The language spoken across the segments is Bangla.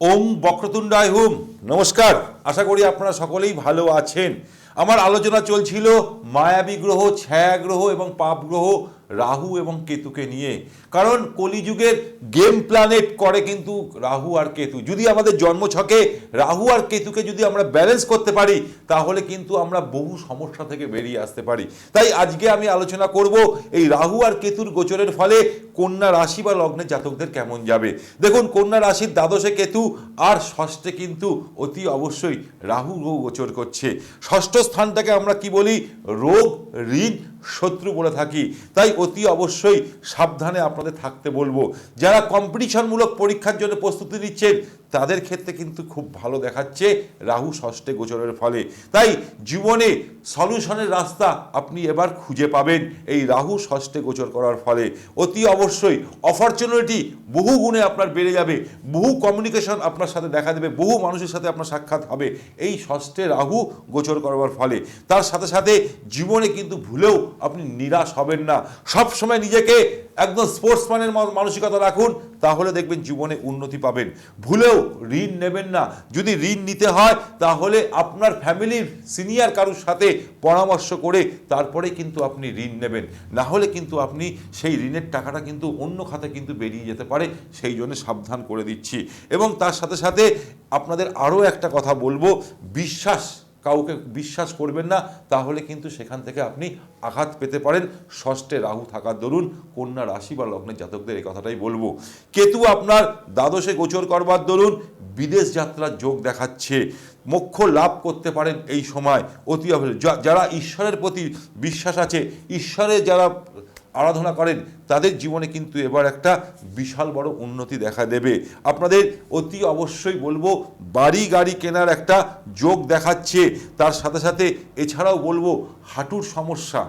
ওম বক্রতুণ্ডায় হুম। নমস্কার। আশা করি আপনারা সকলেই ভালো আছেন। আমার আলোচনা চলছিল মায়াবী গ্রহ, ছায়া গ্রহ এবং পাপ গ্রহ, রাহু এবং কেতুকে নিয়ে। কারণ কলিযুগের গেম প্ল্যানেট করে কিন্তু রাহু আর কেতু। যদি আমাদের জন্মছকে রাহু আর কেতুকে যদি আমরা ব্যালেন্স করতে পারি, তাহলে কিন্তু আমরা বহু সমস্যা থেকে বেরিয়ে আসতে পারি। তাই আজকে আমি আলোচনা করব এই রাহু আর কেতুর গোচরের ফলে কন্যা রাশি বা লগ্নের জাতকদের কেমন যাবে। দেখুন, কন্যা রাশির দ্বাদশে কেতু আর ষষ্ঠে কিন্তু অতি অবশ্যই রাহু গোচর করছে। ষষ্ঠ স্থানটাকে আমরা কি বলি? রোগ, ঋণ, শত্রু বলে থাকি। তাই অতি অবশ্যই সাবধানে আপনাদের থাকতে বলব। যারা কম্পিটিশনমূলক পরীক্ষার জন্য প্রস্তুতি নিচ্ছেন, তাদের ক্ষেত্রে কিন্তু খুব ভালো দেখাচ্ছে রাহু ষষ্ঠে গোচরের ফলে। তাই জীবনে সলিউশনের রাস্তা আপনি এবার খুঁজে পাবেন। এই রাহু ষষ্ঠে গোচর করার ফলে। অতি অবশ্যই অপরচুনিটি বহু গুণে আপনার বেড়ে যাবে। বহু কমিউনিকেশন আপনার সাথে দেখা দেবে, বহু মানুষের সাথে আপনার সাক্ষাৎ হবে। এই ষষ্ঠে রাহু গোচর করবার ফলে। তার সাথে সাথে জীবনে কিন্তু ভুলেও আপনি নিরাশ হবেন না। সবসময় নিজেকে একদম স্পোর্টসম্যানের মানসিকতা রাখুন, তাহলে দেখবেন জীবনে উন্নতি পাবেন। ভুলেও ঋণ নেবেন না। যদি ঋণ নিতে হয়, তাহলে আপনার ফ্যামিলির সিনিয়র কারুর সাথে পরামর্শ করে তারপরে কিন্তু আপনি ঋণ নেবেন। না হলে কিন্তু আপনি সেই ঋণের টাকাটা কিন্তু অন্য খাতে কিন্তু বেরিয়ে যেতে পারে, সেই জন্য সাবধান করে দিচ্ছি। এবং তার সাথে সাথে আপনাদের আরও একটা কথা বলব, বিশ্বাস কাউকে বিশ্বাস করবেন না, তাহলে কিন্তু সেখান থেকে আপনি আঘাত পেতে পারেন। ষষ্ঠে রাহু থাকার দরুন কন্যা রাশি বা লগ্নের জাতকদের এই কথাটাই বলব। কেতু আপনার দ্বাদশে গোচর করবার দরুন বিদেশ যাত্রার যোগ দেখাচ্ছে। মোক্ষ লাভ করতে পারেন এই সময়। অতি যারা ঈশ্বরের প্রতি বিশ্বাস আছে, ঈশ্বরের যারা আরাধনা করেন, তাদের জীবনে কিন্তু এবার একটা বিশাল বড় উন্নতি দেখা দেবে। আপনাদের অতি অবশ্যই বলব, বাড়ি গাড়ি কেনার একটা যোগ দেখাচ্ছে। তার সাথে সাথে এছাড়াও বলব, হাঁটুর সমস্যা।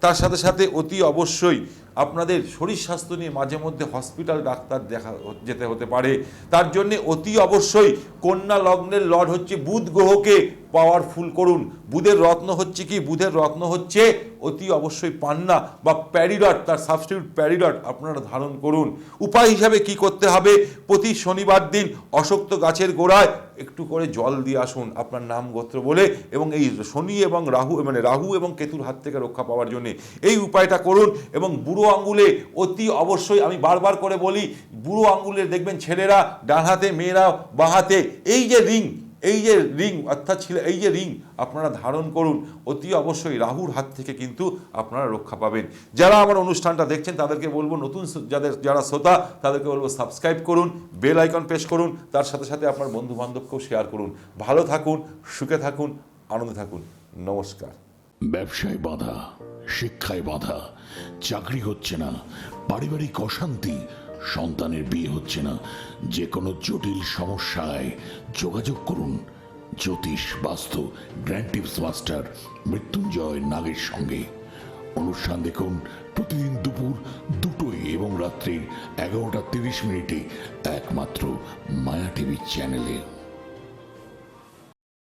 তার সাথে সাথে অতি অবশ্যই আপনাদের শরীর স্বাস্থ্য নিয়ে মাঝে মধ্যে হসপিটাল ডাক্তার দেখা যেতে হতে পারে। তার জন্য অতি অবশ্যই কন্যা লগ্নের লর্ড হচ্ছে বুধ গ্রহকে পাওয়ারফুল করুন। বুধের রত্ন হচ্ছে কি? বুধের রত্ন হচ্ছে অতি অবশ্যই পান্না বা প্যারিডট, তার সাবস্টিটিউট প্যারিডট আপনারা ধারণ করুন। উপায় হিসাবে কি করতে হবে? প্রতি শনিবার দিন অশক্ত গাছের গোড়ায় একটু করে জল দিয়ে আসুন আপনার নাম গোত্র বলে এবং এই শনি এবং রাহু মানে রাহু এবং কেতুর হাত থেকে রক্ষা পাওয়ার জন্য। এই উপায়টা করুন এবং বুড়ো আঙ্গুলে অতি অবশ্যই আমি বারবার করে বলি, বুড়ো আঙ্গুলে দেখবেন ছেলেরা ডান হাতে, মেয়েরা বাঁ হাতে, এই যে রিং, এই যে রিং, অর্থাৎ ছিল, এই যে রিং, আপনারা ধারণ করুন, অতি অবশ্যই রাহুর হাত থেকে কিন্তু আপনারা রক্ষা পাবেন। যারা আমার অনুষ্ঠানটা দেখছেন, তাদেরকে বলব, নতুন যাদের, যারা শ্রোতা, তাদেরকে বলব সাবস্ক্রাইব করুন বেল আইকন প্রেস করুন, তার সাথে সাথে আপনার বন্ধু বান্ধবকেও শেয়ার করুন। ভালো থাকুন, সুখে থাকুন, আনন্দে থাকুন। নমস্কার। ব্যবসায় বাধা, শিক্ষায় বাধা, চাকরি হচ্ছে না, পারিবারিক অশান্তি, সন্তানের বিয়ে হচ্ছে না। যে কোনো জটিল সমস্যায় যোগাযোগ করুন। জ্যোতিষ, বাস্তু, গ্র্যান্ড টিপস মাস্টার, মৃত্যুঞ্জয় নাগের সঙ্গে। অনুষ্ঠান দেখুন প্রতিদিন দুপুর দুটোই এবং রাত্রির এগারোটা তিরিশ মিনিটে একমাত্র মায়া টিভি চ্যানেলে।